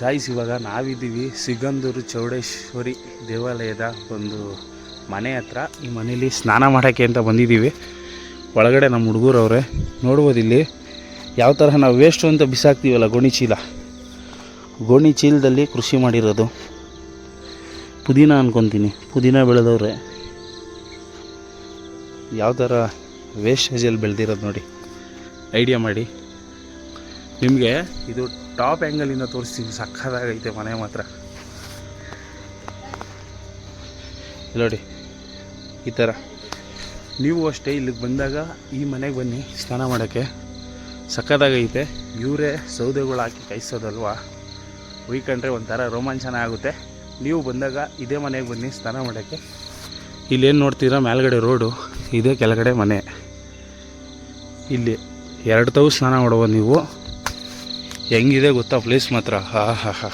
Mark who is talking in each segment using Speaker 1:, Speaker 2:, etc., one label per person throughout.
Speaker 1: Guys ಇವಾಗ ನಾವಿದ್ದೀವಿ ಸಿಗಂಧೂರು ಚೌಡೇಶ್ವರಿ ದೇವಾಲಯದ ಒಂದು ಮನೆ ಹತ್ರ. ಈ ಮನೇಲಿ ಸ್ನಾನ ಮಾಡೋಕ್ಕೆ ಅಂತ ಬಂದಿದ್ದೀವಿ. ಒಳಗಡೆ ನಮ್ಮ ಹುಡುಗರವ್ರೆ, ನೋಡ್ಬೋದು ಇಲ್ಲಿ ಯಾವ ಥರ ನಾವು ವೇಸ್ಟು ಅಂತ ಬಿಸಾಕ್ತೀವಲ್ಲ, ಗೋಣಿ ಚೀಲ. ಗೋಣಿ ಚೀಲದಲ್ಲಿ ಕೃಷಿ ಮಾಡಿರೋದು. ಪುದೀನ ಅನ್ಕೊತೀನಿ, ಪುದೀನ ಬೆಳೆದವ್ರೆ. ಯಾವ ಥರ ವೇಸ್ಟೇಜಲ್ಲಿ ಬೆಳೆದಿರೋದು ನೋಡಿ. ಐಡಿಯಾ ಮಾಡಿ. ನಿಮಗೆ ಇದು ಟಾಪ್ ಆ್ಯಂಗಲಿಂದ ತೋರಿಸ್ತೀನಿ ಸಕ್ಕದಾಗೈತೆ ಮನೆ ಮಾತ್ರ. ನೋಡಿ ಈ ಥರ. ನೀವು ಅಷ್ಟೇ ಇಲ್ಲಿಗೆ ಬಂದಾಗ ಈ ಮನೆಗೆ ಬನ್ನಿ ಸ್ನಾನ ಮಾಡೋಕ್ಕೆ. ಸಕ್ಕದಾಗೈತೆ ಇವರೇ ಸೌದೆಗಳು ಹಾಕಿ ಕಾಯಿಸೋದಲ್ವಾ? ಉಯ್ಕೊಂಡ್ರೆ ಒಂಥರ ರೋಮಾಂಚನ ಆಗುತ್ತೆ. ನೀವು ಬಂದಾಗ ಇದೇ ಮನೆಗೆ ಬನ್ನಿ ಸ್ನಾನ ಮಾಡೋಕ್ಕೆ. ಇಲ್ಲೇನು ನೋಡ್ತೀರಾ ಮೇಲ್ಗಡೆ ರೋಡು ಇದೇ ಕೆಳಗಡೆ ಮನೆ. ಇಲ್ಲಿ ಎರಡು ತಾವು ಸ್ನಾನ ಮಾಡುವ ನೀವು. ಹೆಂಗಿದೆ ಗೊತ್ತಾ ಪ್ಲೇಸ್ ಮಾತ್ರ? ಹಾ ಹಾ ಹಾ.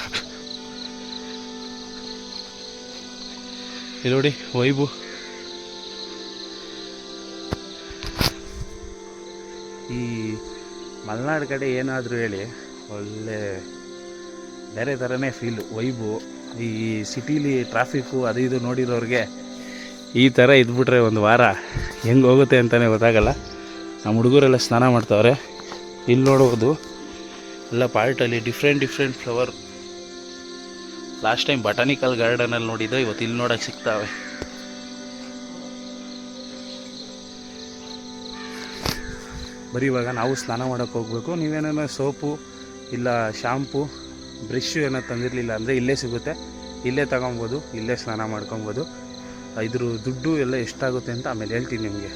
Speaker 1: ನೋಡಿ ವೈಬು ಈ ಮಲೆನಾಡು ಕಡೆ ಏನಾದರೂ ಹೇಳಿ, ಒಳ್ಳೆ, ಬೇರೆ ಥರನೇ ಫೀಲು ವೈಬು ಈ ಸಿಟೀಲಿ ಟ್ರಾಫಿಕ್ಕು ಅದು ಇದು ನೋಡಿರೋರಿಗೆ ಈ ಥರ ಇದ್ಬಿಟ್ರೆ ಒಂದು ವಾರ ಹೆಂಗೆ ಹೋಗುತ್ತೆ ಅಂತಲೇ ಗೊತ್ತಾಗಲ್ಲ. ನಮ್ಮ ಹುಡುಗರೆಲ್ಲ ಸ್ನಾನ ಮಾಡ್ತಾವ್ರೆ. ಇಲ್ಲಿ ನೋಡ್ಬೋದು. ಎಲ್ಲ ಪಾರ್ಟಲ್ಲಿ different different flower last time botanical ಗಾರ್ಡನಲ್ಲಿ ನೋಡಿದ್ದೆ, ಇವತ್ತು ಇಲ್ಲಿ ನೋಡೋಕೆ ಸಿಗ್ತಾವೆ. ಬರೀ ಇವಾಗ ನಾವು ಸ್ನಾನ ಮಾಡೋಕ್ಕೆ ಹೋಗ್ಬೇಕು. ನೀವೇನೋ ಸೋಪು ಇಲ್ಲ ಶಾಂಪು ಬ್ರಷ್ ಏನೋ ತಂದಿರಲಿಲ್ಲ ಅಂದರೆ ಇಲ್ಲೇ ಸಿಗುತ್ತೆ. ಇಲ್ಲೇ ತಗೊಬೋದು, ಇಲ್ಲೇ ಸ್ನಾನ ಮಾಡ್ಕೊಬೋದು. ಇದ್ರ ದುಡ್ಡು ಎಲ್ಲ ಎಷ್ಟಾಗುತ್ತೆ ಅಂತ ಆಮೇಲೆ ಹೇಳ್ತೀನಿ ನಿಮಗೆ.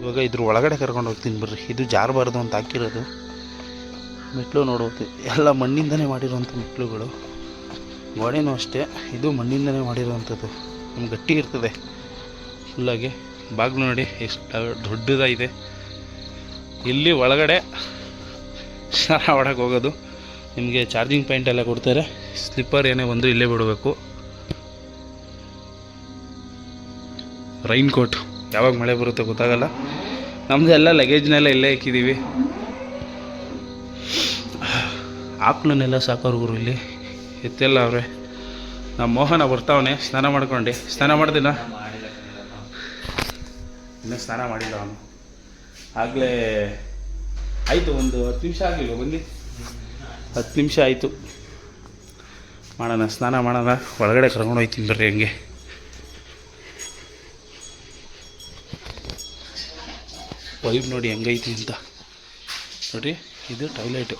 Speaker 1: ಇವಾಗ ಇದ್ರ ಒಳಗಡೆ ಕರ್ಕೊಂಡು ಹೋಗ್ತೀನಿ ಬರ್ರಿ ಇದು ಜಾರಬಾರ್ದು ಅಂತ ಹಾಕಿರೋದು. ಮೆಟ್ಲು ನೋಡ್ಬೋದು ಎಲ್ಲ ಮಣ್ಣಿಂದನೇ ಮಾಡಿರುವಂಥ ಮೆಟ್ಲುಗಳು ಗೋಡೆನೂ ಅಷ್ಟೇ, ಇದು ಮಣ್ಣಿಂದನೇ ಮಾಡಿರುವಂಥದ್ದು ನಿಮ್ಗೆ ಗಟ್ಟಿ ಇರ್ತದೆ. ಫುಲ್ಲಾಗಿ ಬಾಗಿಲು ನೋಡಿ, ಎಷ್ಟು ದೊಡ್ಡದಾಗಿದೆ. ಇಲ್ಲಿ ಒಳಗಡೆ ಸ್ನಾನ ಮಾಡೋಕೆ ಹೋಗೋದು. ನಿಮಗೆ ಚಾರ್ಜಿಂಗ್ ಪಾಯಿಂಟ್ ಎಲ್ಲ ಕೊಡ್ತಾರೆ. ಸ್ಲಿಪ್ಪರ್ ಏನೇ ಬಂದರೂ ಇಲ್ಲೇ ಬಿಡಬೇಕು. Rain coat. ಯಾವಾಗ ಮಳೆ ಬರುತ್ತೋ ಗೊತ್ತಾಗಲ್ಲ. ನಮ್ಮದು ಎಲ್ಲ ಲಗೇಜ್ನೆಲ್ಲ ಇಲ್ಲೇ ಇಕ್ಕಿದ್ದೀವಿ ಆಕ್ಳನ್ನೆಲ್ಲ ಸಾಕೋರು ಗುರು ಇಲ್ಲಿ. ಎತ್ತೆಲ್ಲ ಅವ್ರೆ. ನಮ್ಮ ಮೋಹನ ಬರ್ತಾವನೆ, ಸ್ನಾನ ಮಾಡ್ಕೊಂಡು. ಸ್ನಾನ ಮಾಡ್ದಿನ ಇನ್ನೂ ಸ್ನಾನ ಮಾಡಿಲ್ಲ ಅವನು. ಆಗಲೇ ಆಯಿತು, ಒಂದು ಹತ್ತು ನಿಮಿಷ ಆಗಲಿಲ್ಲ ಬನ್ನಿ. ಹತ್ತು ನಿಮಿಷ ಆಯಿತು. ಮಾಡೋಣ, ಸ್ನಾನ ಮಾಡೋಣ. ಒಳಗಡೆ ಕರ್ಕೊಂಡು ಹೋಗ್ತೀನಿ ಬರ್ರಿ ಹಂಗೆ. ವೈಬ್ ನೋಡಿ ಹೆಂಗೈತಿ ಅಂತ. ನೋಡಿ, ಇದು ಟಾಯ್ಲೆಟು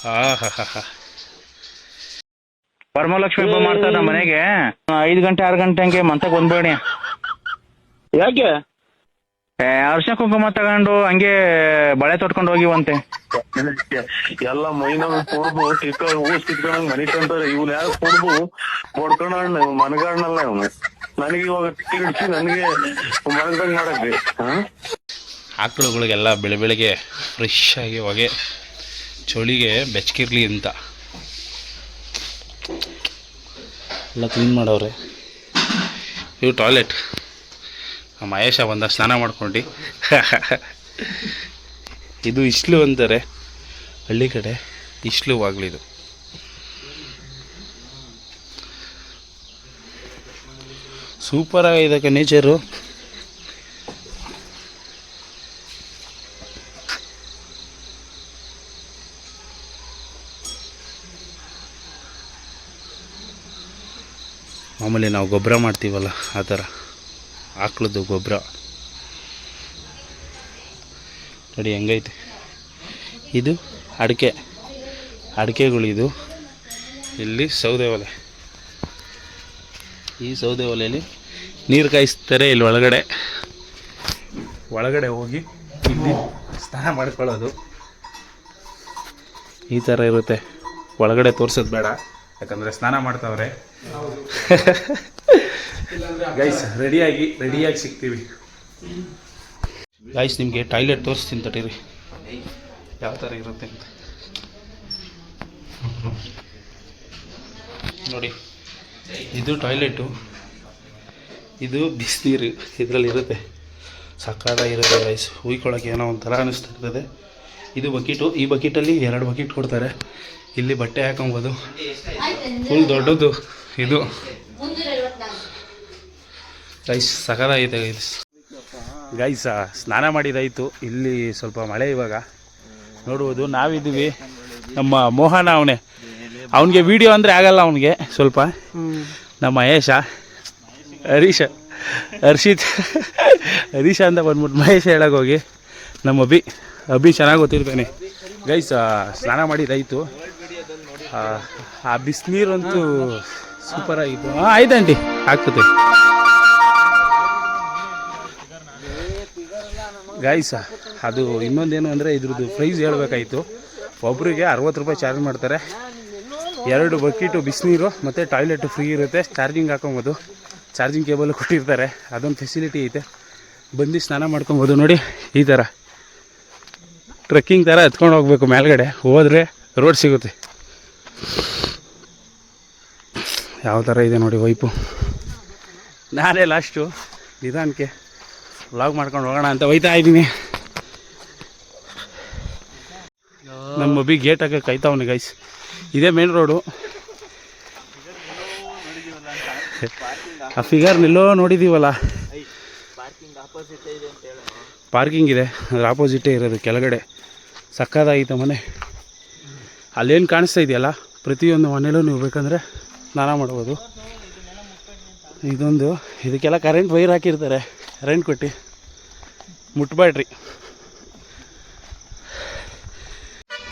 Speaker 1: ಹಾ ಹಾ ಹಾ ಹಾ
Speaker 2: ವರಮಹಾಲಕ್ಷ್ಮಿ ಹಬ್ಬ ಮಾಡ್ತಾರ ನಮ್ಮ ಮನೆಗೆ? ಐದು ಗಂಟೆ ಆರು ಗಂಟೆ ಹಂಗೆ ಮಂತಕ್ಕೆ ಬಂದ್ಬೇಡಿ
Speaker 3: ಯಾಕೆ?
Speaker 2: ಏ, ಅರ್ಶಿನ ಕುಂಕುಮ ತಗೊಂಡು ಹಂಗೆ ಬಳೆ ತೊಟ್ಕೊಂಡು ಹೋಗಿವಂತೆ.
Speaker 3: ಎಲ್ಲ ಮೈನ ಕಿಕ್ಕ ಊಸ್ ಕಿತ್ಕೊಂಡಂಗ್ ಮನಿ ಕಂತಾರೆ ಇವ್ನ ಯಾರು ಕೊಡ್ಬು ಕೊಡ್ಕೊಂಡ ಮನಗಾಡ್ನಲ್ಲ ಅವನು. ನನಗೆ ಇವಾಗ ತಿರ್ಗಿಸಿ ನನಗೆ ಮನಗಂಗ್ ಮಾಡಕ್ರಿ ಹಾ?
Speaker 1: ಆಕಳುಗಳಿಗೆಲ್ಲ ಬೆಳೆ ಬೆಳಿಗ್ಗೆ ಫ್ರೆಶ್ ಆಗಿ ಹೊಗೆ. ಚಳಿಗೆ ಬೆಚ್ಚಕಿರಲಿ ಅಂತ. ಎಲ್ಲ ಕ್ಲೀನ್ ಮಾಡವ್ರೆ. ಇವು ಟಾಯ್ಲೆಟ್ ಮಹೇಶ ಬಂದ ಸ್ನಾನ ಮಾಡ್ಕೊಂಡು. ಇದು ಇಸ್ಲು ಅಂತಾರೆ. ಹಳ್ಳಿ ಕಡೆ ಇಸ್ಲು ಇದು. ಸೂಪರ್ ಆಗಿದೆ ನೇಚರು ಮಾಮೂಲಿ ನಾವು ಗೊಬ್ಬರ ಮಾಡ್ತೀವಲ್ಲ, ಆ ಥರ. ಆಕಳದ್ದು ಗೊಬ್ಬರ. ನೋಡಿ, ಹೆಂಗೈತೆ. ಇದು ಅಡಿಕೆ. ಅಡಿಕೆಗಳಿದು ಇಲ್ಲಿ ಸೌದೆ ಒಲೆ. ಈ ಸೌದೆ ಒಲೆಯಲ್ಲಿ ನೀರು ಕಾಯಿಸ್ತಾರೆ ಇಲ್ಲಿ ಒಳಗಡೆ. ಒಳಗಡೆ ಹೋಗಿ ಇಲ್ಲಿ ಸ್ನಾನ ಮಾಡ್ಕೊಳ್ಳೋದು. ಈ ಥರ ಇರುತ್ತೆ. ಒಳಗಡೆ ತೋರಿಸೋದು ಬೇಡ. ಯಾಕಂದರೆ ಸ್ನಾನ ಮಾಡ್ತಾವ್ರೆ. ಗೈಸ್ ರೆಡಿಯಾಗಿ ರೆಡಿಯಾಗಿ ಸಿಗ್ತೀವಿ. ಗೈಸ್ ನಿಮಗೆ ಟಾಯ್ಲೆಟ್ ತೋರಿಸ್ತೀನಿ ತಟೀರಿ ಯಾವ ಥರ ಇರುತ್ತೆ ಅಂತ. ನೋಡಿ ಇದು ಟಾಯ್ಲೆಟು. ಇದು ಬಿಸಿನೀರು ಇದರಲ್ಲಿ ಇರುತ್ತೆ. ಸಕ್ಕತ್ತಾಗಿರುತ್ತೆ ಗೈಸ್ ಹುಯ್ಕೊಳ್ಳೋಕೆ ಏನೋ ಒಂಥರ ಅನ್ನಿಸ್ತಾ ಇರ್ತದೆ ಇದು ಬಕೆಟು. ಈ ಬಕೆಟಲ್ಲಿ ಎರಡು ಬಕೆಟ್ ಕೊಡ್ತಾರೆ. ಇಲ್ಲಿ ಬಟ್ಟೆ ಹಾಕೊಬೋದು. ಫುಲ್ ದೊಡ್ಡದು. ಇದು ಗೈಸ್ ಸಕಲಾಗಿದೆ ಗೈಸ್ ಗೈಸ ಸ್ನಾನ ಮಾಡಿದಾಯಿತು. ಇಲ್ಲಿ ಸ್ವಲ್ಪ ಮಳೆ ಇವಾಗ. ನೋಡುವುದು ನಾವಿದ್ದೀವಿ ನಮ್ಮ ಮೋಹನ ಅವನೇ. ಅವನಿಗೆ ವಿಡಿಯೋ ಅಂದರೆ ಆಗಲ್ಲ ಅವನಿಗೆ ಸ್ವಲ್ಪ. ನಮ್ಮ ಮಹೇಶ ಹರೀಶ ಹರ್ಷಿತ್ ಹರೀಶ ಅಂತ ಬಂದ್ಬಿಟ್ಟು ಮಹೇಶ ಹೇಳಕ್ಕೆ ಹೋಗಿ. ನಮ್ಮ ಅಭಿ ಅಭಿ ಚೆನ್ನಾಗಿ ಗೊತ್ತಿರ್ತಾನೆ ಗೈಸ್ ಸ್ನಾನ ಮಾಡಿದಾಯಿತು. ಆ ಬಿಸಿನೀರಂತೂ ಸೂಪರ್ ಆಗಿತ್ತು ಆಯ್ತು ಆಂಟಿ. ಆಗ್ತದೆ ಗಾಯ್ಸ ಅದು ಇನ್ನೊಂದೇನು ಅಂದರೆ ಇದ್ರದ್ದು ಪ್ರೈಸ್ ಹೇಳಬೇಕಾಯಿತು. ಒಬ್ಬರಿಗೆ ಅರವತ್ತು ರೂಪಾಯಿ ಚಾರ್ಜ್ ಮಾಡ್ತಾರೆ. ಎರಡು ಬಕೀಟು ಬಿಸಿನೀರು ಮತ್ತು ಟಾಯ್ಲೆಟ್ ಫ್ರೀ ಇರುತ್ತೆ. ಚಾರ್ಜಿಂಗ್ ಹಾಕೊಬೋದು. ಚಾರ್ಜಿಂಗ್ ಕೇಬಲ್ ಕೊಟ್ಟಿರ್ತಾರೆ. ಅದೊಂದು ಫೆಸಿಲಿಟಿ ಐತೆ. ಬಂದು ಸ್ನಾನ ಮಾಡ್ಕೊಬೋದು ನೋಡಿ. ಈ ಥರ ಟ್ರೆಕ್ಕಿಂಗ್ ಥರ ಎತ್ಕೊಂಡು ಹೋಗ್ಬೇಕು ಮೇಲ್ಗಡೆ. ಹೋದರೆ ರೋಡ್ ಸಿಗುತ್ತೆ. ಯಾವ ಥರ ಇದೆ ನೋಡಿ ವೈಪು. ನಾನೇ ಲಾಸ್ಟು ನಿಧಾನಕ್ಕೆ ವ್ಲಾಗ್ ಮಾಡ್ಕೊಂಡು ಹೋಗೋಣ ಅಂತ ಒಯ್ತಾ ಇದ್ದೀನಿ. ನಮ್ಮ ಬಿ ಗೇಟ್ ಹಾಕಿ ಕಾಯ್ತಾವನಿ ಗೈಸ್ ಇದೇ ಮೇನ್ ರೋಡು ಆ ಫಿಗರ್ ನಿಲ್ಲೋ ನೋಡಿದ್ದೀವಲ್ಲ ಪಾರ್ಕಿಂಗ್ ಇದೆ ಅದ್ರ ಆಪೋಸಿಟೇ ಇರೋದು ಕೆಳಗಡೆ. ಸಕ್ಕದಾಗಿತ್ತು ಮನೆ. ಅಲ್ಲೇನು ಕಾಣಿಸ್ತಾ ಇದೆಯಲ್ಲ? ಪ್ರತಿಯೊಂದು ಮನೇಲೂ ನೀವು ಬೇಕಂದರೆ ಸ್ನಾನ ಮಾಡ್ಬೋದು. ಇದೊಂದು, ಇದಕ್ಕೆಲ್ಲ ಕರೆಂಟ್ ವೈರ್ ಹಾಕಿರ್ತಾರೆ. ಕರೆಂಟ್ ಕೊಟ್ಟು. ಮುಟ್ಬೇಡ್ರಿ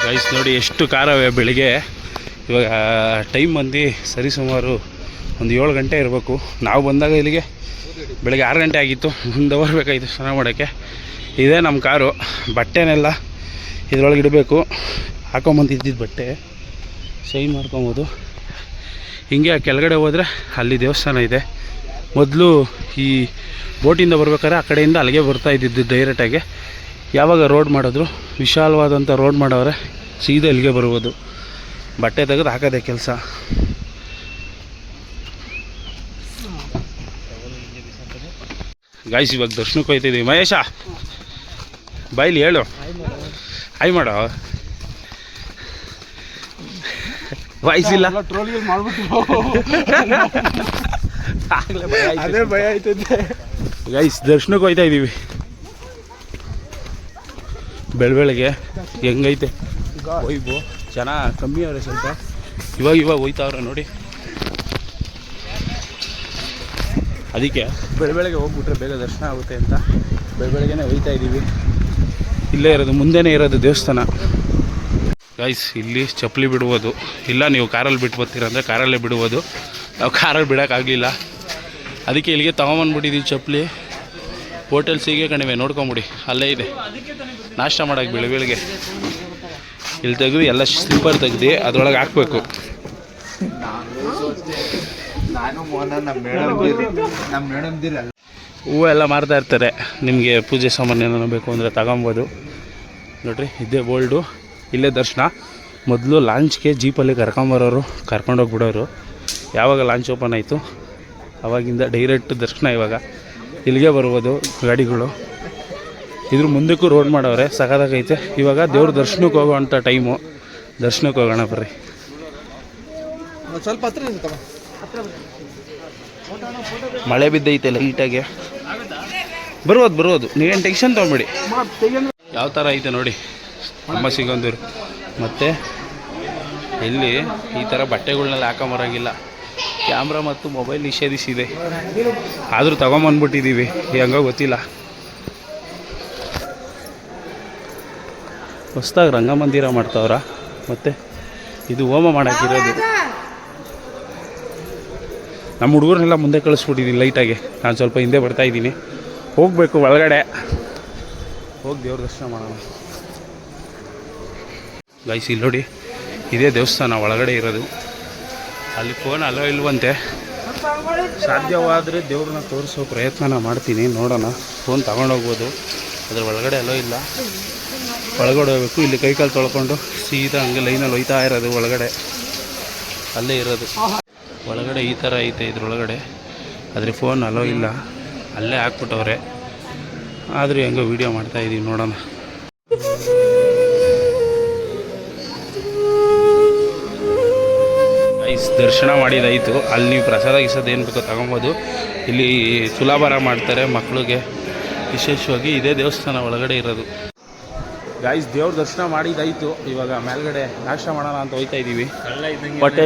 Speaker 1: ಗೈಸ್ ನೋಡಿ ಎಷ್ಟು ಕಾರವೆ ಬೆಳಿಗ್ಗೆ. ಇವಾಗ ಟೈಮ್ ಬಂದು ಸರಿಸುಮಾರು ಒಂದು ಏಳು ಗಂಟೆ ಇರಬೇಕು. ನಾವು ಬಂದಾಗ ಇಲ್ಲಿಗೆ ಬೆಳಗ್ಗೆ ಆರು ಗಂಟೆ ಆಗಿತ್ತು. ಒಂದು ಅವರ್ ಬೇಕಾಗಿತ್ತು ಸ್ನಾನ ಮಾಡೋಕ್ಕೆ. ಇದೇ ನಮ್ಮ ಕಾರು ಬಟ್ಟೆನೆಲ್ಲ ಇದರೊಳಗೆ ಇಡಬೇಕು. ಹಾಕೊಂಬಂದಿದ್ದಿದ್ದು ಬಟ್ಟೆ. ಶೈನ್ ಮಾಡ್ಕೊಬೋದು. ಹಿಂಗೆ ಆ ಕೆಳಗಡೆ ಹೋದರೆ ಅಲ್ಲಿ ದೇವಸ್ಥಾನ ಇದೆ. ಮೊದಲು ಈ ಬೋಟಿಂದ ಬರ್ಬೇಕಾದ್ರೆ ಆ ಕಡೆಯಿಂದ ಅಲ್ಲಿಗೆ ಬರ್ತಾ ಇದ್ದಿದ್ದು ಡೈರೆಕ್ಟಾಗಿ ಯಾವಾಗ ರೋಡ್ ಮಾಡಿದ್ರು ವಿಶಾಲವಾದಂಥ ರೋಡ್ ಮಾಡೋರೆ ಸೀದಾ ಇಲ್ಲಿಗೆ ಬರ್ಬೋದು ಬಟ್ಟೆ ತೆಗೆದು ಹಾಕೋದೆ ಕೆಲಸ. ಗಾಯ್ಸ್ ಇವಾಗ ದರ್ಶನಕ್ಕೆ ಹೋಯ್ತಿದ್ದೀವಿ ಮಹೇಶ ಬಾಯ್ಲಿ ಹೇಳು. ಹಾಯ್ ಮಾಡೋ ವಾಯ್ಸ್ ಇಲ್ಲ ಆಗ್ಲೇ ಭಯ ಆಯ್ತು.
Speaker 4: ಅದೇ ಭಯ ಆಯ್ತದೆ
Speaker 1: ಗೈಸ್ ದರ್ಶನಕ್ಕೆ ಹೋಯ್ತಾ ಇದ್ದೀವಿ. ಬೆಳ ಬೆಳಗ್ಗೆ ಹೆಂಗೈತೆ? ವೈಬು ಜನ ಕಮ್ಮಿ ಅವ್ರೆ ಸ್ವಲ್ಪ. ಇವಾಗ ಇವಾಗ ಹೋಯ್ತಾವ್ರೆ ನೋಡಿ. ಅದಕ್ಕೆ ಬೆಳ ಬೆಳಗ್ಗೆ ಹೋಗ್ಬಿಟ್ರೆ ಬೇಗ ದರ್ಶನ ಆಗುತ್ತೆ ಅಂತ. ಬೆಳ ಬೆಳಗ್ಗೆನೇ ಹೋಯ್ತಾ ಇದ್ದೀವಿ. ಇಲ್ಲೇ ಇರೋದು ಮುಂದೆನೇ ಇರೋದು ದೇವಸ್ಥಾನ. ಗೈಸ್ ಇಲ್ಲಿ ಚಪ್ಪಲಿ ಬಿಡ್ಬೋದು ಇಲ್ಲ ನೀವು ಕಾರಲ್ಲಿ ಬಿಟ್ಟು ಬರ್ತೀರ ಅಂದರೆ ಕಾರಲ್ಲೇ ಬಿಡ್ಬೋದು ನಾವು ಕಾರಲ್ಲಿ ಬಿಡೋಕ್ಕಾಗಲಿಲ್ಲ. ಅದಕ್ಕೆ ಇಲ್ಲಿಗೆ ತಗೊಂಬಂದ್ಬಿಟ್ಟಿದ್ದೀವಿ ಚಪ್ಪಲಿ. ಹೋಟೆಲ್ಸಿಗೆ ಕಣಿವೆ ನೋಡ್ಕೊಂಬಿಡಿ. ಅಲ್ಲೇ ಇದೆ. ನಾಷ್ಟ ಮಾಡೋಕೆ ಬೆಳೆ ಬೆಳಗ್ಗೆ ಇಲ್ಲಿ ತೆಗೆದು ಎಲ್ಲ ಸ್ಲಿಪ್ಪರ್ ತೆಗ್ದು ಅದರೊಳಗೆ ಹಾಕ್ಬೇಕು. ಹೂವು ಎಲ್ಲ ಮಾರ್ತಾ ಇರ್ತಾರೆ. ನಿಮಗೆ ಪೂಜೆ ಸಾಮಾನು ಏನಾರು ಬೇಕು ಅಂದರೆ ತಗೊಂಬೋದು. ನೋಡ್ರಿ ಇದೇ ಬೋಲ್ಡು ಇಲ್ಲೇ ದರ್ಶನ. ಮೊದಲು ಲಾಂಚ್ಗೆ ಜೀಪಲ್ಲಿ ಕರ್ಕೊಂಬರೋರು ಕರ್ಕೊಂಡೋಗ್ಬಿಡೋರು ಯಾವಾಗ ಲಾಂಚ್ ಓಪನ್ ಆಯಿತು? ಅವಾಗಿಂದ ಡೈರೆಕ್ಟ್ ದರ್ಶನ ಇವಾಗ. ಇಲ್ಲಿಗೆ ಬರ್ಬೋದು ಗಾಡಿಗಳು. ಇದ್ರ ಮುಂದಕ್ಕೂ ರೋಡ್ ಮಾಡವ್ರೆ ಸಖತ್ತಾಗೈತೆ ಇವಾಗ ದೇವ್ರ ದರ್ಶನಕ್ಕೆ ಹೋಗೋವಂಥ ಟೈಮು ದರ್ಶನಕ್ಕೆ ಹೋಗೋಣ ಬರ್ರಿ.
Speaker 4: ಸ್ವಲ್ಪ
Speaker 1: ಮಳೆ ಬಿದ್ದೈತೆ ಲೈಟಾಗೆ ಬರ್ಬೋದು ಬರ್ಬೋದು. ನೀವೇನು ಟೆನ್ಷನ್ ತೊಗೊಂಬಿಡಿ ಯಾವ ಥರ ಐತೆ ನೋಡಿ. ಅಮ್ಮ ಸಿಗಂದೂರು. ಮತ್ತು ಇಲ್ಲಿ ಈ ಥರ ಬಟ್ಟೆಗಳನ್ನೆಲ್ಲ ಹಾಕೊಂಬರಂಗಿಲ್ಲ. ಕ್ಯಾಮ್ರಾ ಮತ್ತು ಮೊಬೈಲ್ ನಿಷೇಧಿಸಿದೆ. ಆದರೂ ತೊಗೊಂಬಂದ್ಬಿಟ್ಟಿದ್ದೀವಿ ಹೆಂಗೋ ಗೊತ್ತಿಲ್ಲ. ಹೊಸ್ದಾಗಿ ರಂಗಮಂದಿರ ಮಾಡ್ತಾವ್ರ. ಮತ್ತು ಇದು ಹೋಮ ಮಾಡೋಕ್ಕಿರೋದು. ನಮ್ಮ ಹುಡುಗರನ್ನೆಲ್ಲ ಮುಂದೆ ಕಳಿಸ್ಬಿಟ್ಟಿದ್ದೀನಿ ಲೈಟಾಗಿ. ನಾನು ಸ್ವಲ್ಪ ಹಿಂದೆ ಬರ್ತಾಯಿದ್ದೀನಿ ಹೋಗಬೇಕು ಒಳಗಡೆ. ಹೋಗಿ ದೇವ್ರ ದರ್ಶನ ಮಾಡೋಣ. ಗೈಸ್ ಇಲ್ಲಿ ನೋಡಿ, ಇದೇ ದೇವಸ್ಥಾನ ಒಳಗಡೆ ಇರೋದು. ಅಲ್ಲಿ ಫೋನ್ ಅಲ್ಲೋ ಇಲ್ವಂತೆ. ಸಾಧ್ಯವಾದರೆ ದೇವ್ರನ್ನ ತೋರಿಸೋ ಪ್ರಯತ್ನನ ಮಾಡ್ತೀನಿ, ನೋಡೋಣ. ಫೋನ್ ತಗೊಂಡೋಗ್ಬೋದು ಅದ್ರ ಒಳಗಡೆ ಅಲ್ಲೋ ಇಲ್ಲ. ಒಳಗಡೆ ಹೋಗ್ಬೇಕು. ಇಲ್ಲಿ ಕೈಕಾಲು ತೊಳ್ಕೊಂಡು ಸೀದಾ ಹಂಗೆ ಲೈನಲ್ಲಿ ಹೋಯ್ತಾ ಇರೋದು ಒಳಗಡೆ. ಅಲ್ಲೇ ಇರೋದು. ಒಳಗಡೆ ಈ ಥರ ಐತೆ ಇದ್ರೊಳಗಡೆ. ಆದರೆ ಫೋನ್ ಅಲೋ ಇಲ್ಲ. ಅಲ್ಲೇ ಹಾಕ್ಬಿಟ್ಟವ್ರೆ. ಆದರೂ ಹೆಂಗೋ ವೀಡಿಯೋ ಮಾಡ್ತಾಯಿದ್ದೀವಿ ನೋಡೋಣ. ದರ್ಶನ ಮಾಡಿದಾಯಿತು. ಅಲ್ಲಿ ನೀವು ಪ್ರಸಾದ ಗಿಸದ ಏನು ಬೇಕೋ ತಗೊಬೋದು. ಇಲ್ಲಿ ತುಲಾಭಾರ ಮಾಡ್ತಾರೆ ಮಕ್ಕಳಿಗೆ ವಿಶೇಷವಾಗಿ ಇದೇ ದೇವಸ್ಥಾನ ಒಳಗಡೆ ಇರೋದು. ಗಾಯ್ಸ್ ದೇವ್ರ ದರ್ಶನ ಮಾಡಿದಾಯಿತು. ಇವಾಗ ಮೇಲ್ಗಡೆ ನಾಷ್ಟ ಮಾಡೋಣ ಅಂತ ಹೋಯ್ತಾ ಇದ್ದೀವಿ ಹೊಟ್ಟೆ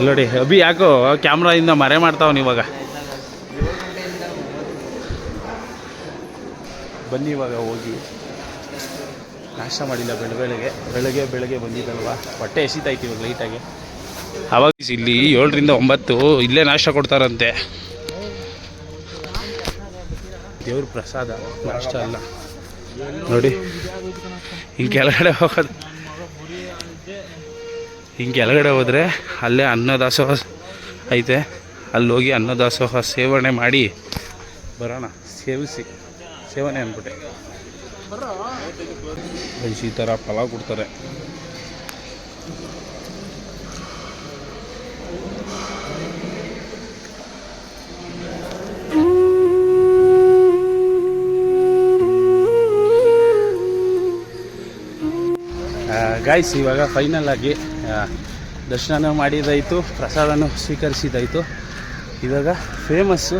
Speaker 1: ನೋಡಿ ಅಭಿ ಯಾಕೋ ಕ್ಯಾಮ್ರಾದಿಂದ ಮರೆ ಮಾಡ್ತಾವನು ಇವಾಗ. ಬನ್ನಿ ಇವಾಗ ಹೋಗಿ. ನಾಷ್ಟ ಮಾಡಿಲ್ಲ ಬೆಳ, ಬೆಳಗ್ಗೆ ಬೆಳಗ್ಗೆ ಬೆಳಗ್ಗೆ ಬಂದಿದ್ದಲ್ವಾ? ಹೊಟ್ಟೆ ಎಸಿತಾಯ್ತು ಇವಾಗ ಲೈಟಾಗಿ ಅವಾಗ ಇಲ್ಲಿ ಏಳರಿಂದ ಒಂಬತ್ತು, ಇಲ್ಲೇ ನಾಷ್ಟ ಕೊಡ್ತಾರಂತೆ. ದೇವ್ರ ಪ್ರಸಾದ, ನಾಷ್ಟ ಅಲ್ಲ. ನೋಡಿ, ಹಿಂಗೆ ಕೆಳಗಡೆ ಹೋಗೋದು. ಹಿಂಗೆ ಕೆಳಗಡೆ ಹೋದರೆ ಅಲ್ಲೇ ಅನ್ನದಾಸೋಹ ಐತೆ. ಅಲ್ಲಿ ಹೋಗಿ ಅನ್ನದಾಸೋಹ ಸೇವನೆ ಮಾಡಿ ಬರೋಣ. ಸೇವಿಸಿ. ಸೇವನೆ ಅಂದ್ಬಿಟ್ಟೆ. ಗೈಸ್ ಈ ಥರ ಪಲಾವ್ ಕೊಡ್ತಾರೆ. ಗಾಯ್ಸ್ ಇವಾಗ ಫೈನಲ್ ಆಗಿ ದರ್ಶನ ಮಾಡಿದಾಯಿತು, ಪ್ರಸಾದನೂ ಸ್ವೀಕರಿಸಿದಾಯಿತು. ಇವಾಗ ಫೇಮಸ್ಸು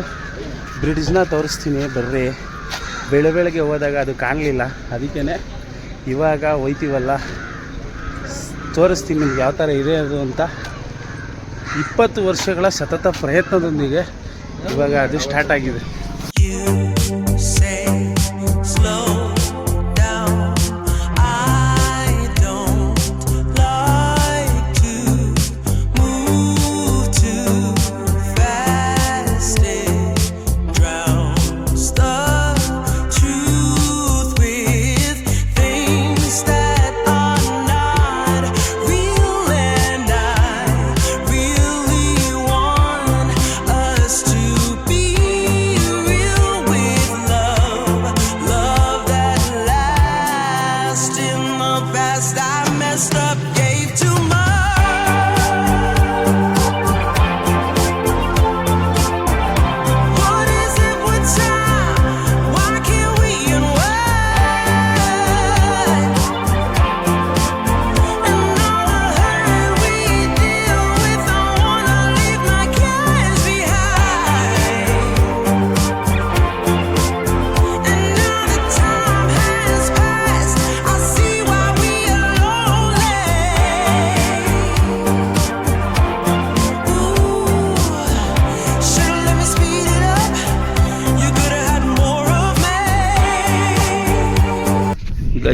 Speaker 1: ಬ್ರಿಡ್ಜ್ನ ತೋರಿಸ್ತೀನಿ. ಬರ್ರಿ. ಬೆಳೆ ಬೆಳಗ್ಗೆ ಹೋದಾಗ ಅದು ಕಾಣಲಿಲ್ಲ. ಅದಕ್ಕೇ ಇವಾಗ ಹೋಯ್ತೀವಲ್ಲ? ತೋರಿಸ್ತೀನಿ ನಿಮ್ಗೆ ಯಾವ ಥರ ಇದೆ ಅದು ಅಂತ. ಇಪ್ಪತ್ತು ವರ್ಷಗಳ ಸತತ ಪ್ರಯತ್ನದೊಂದಿಗೆ ಇವಾಗ ಅದು ಸ್ಟಾರ್ಟ್ ಆಗಿದೆ.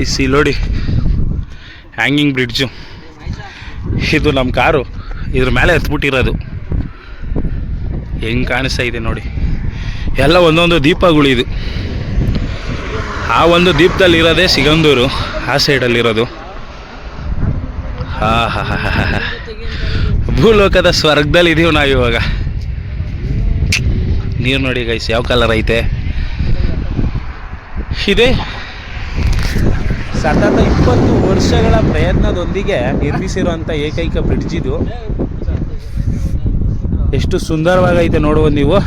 Speaker 1: ಗೈಸ್ ನೋಡಿ. ಹ್ಯಾಂಗಿಂಗ್ ಬ್ರಿಡ್ಜು ಇದು ನಮ್ಮ ಕಾರು. ಇದ್ರ ಮೇಲೆ ಎತ್ಬಿಟ್ಟಿರೋದು. ಹೆಂಗೆ ಕಾಣಿಸ್ತಾ ಇದೆ ನೋಡಿ. ಎಲ್ಲ ಒಂದೊಂದು ದೀಪಗಳಿದು ಆ ಒಂದು ದೀಪದಲ್ಲಿ ಇರೋದೇ ಸಿಗಂದೂರು. ಆ ಸೈಡಲ್ಲಿರೋದು ಹಾ ಹಾ ಹಾ ಭೂಲೋಕದ ಸ್ವರ್ಗದಲ್ಲಿ ಇದೀವಿ ನಾವು ಇವಾಗ. ನೀರು ನೋಡಿ ಗೈಸ್ ಯಾವ ಕಲರ್ ಐತೆ? ಇದೆ. ಸತತ ಇಪ್ಪತ್ತು ವರ್ಷಗಳ ಪ್ರಯತ್ನದೊಂದಿಗೆ ನಿರ್ಮಿಸಿರುವಂಥ ಏಕೈಕ ಬ್ರಿಡ್ಜ್ ಇದು. ಎಷ್ಟು ಸುಂದರವಾಗೈತೆ ನೋಡುವ ನೀವು.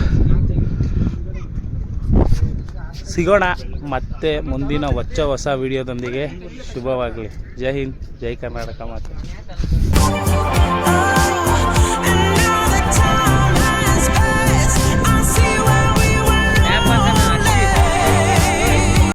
Speaker 1: ಸಿಗೋಣ ಮತ್ತೆ ಮುಂದಿನ ಹೊಚ್ಚ ಹೊಸ ವಿಡಿಯೋದೊಂದಿಗೆ. ಶುಭವಾಗಲಿ. ಜೈ ಹಿಂದ್, ಜೈ ಕರ್ನಾಟಕ ಮಾತು.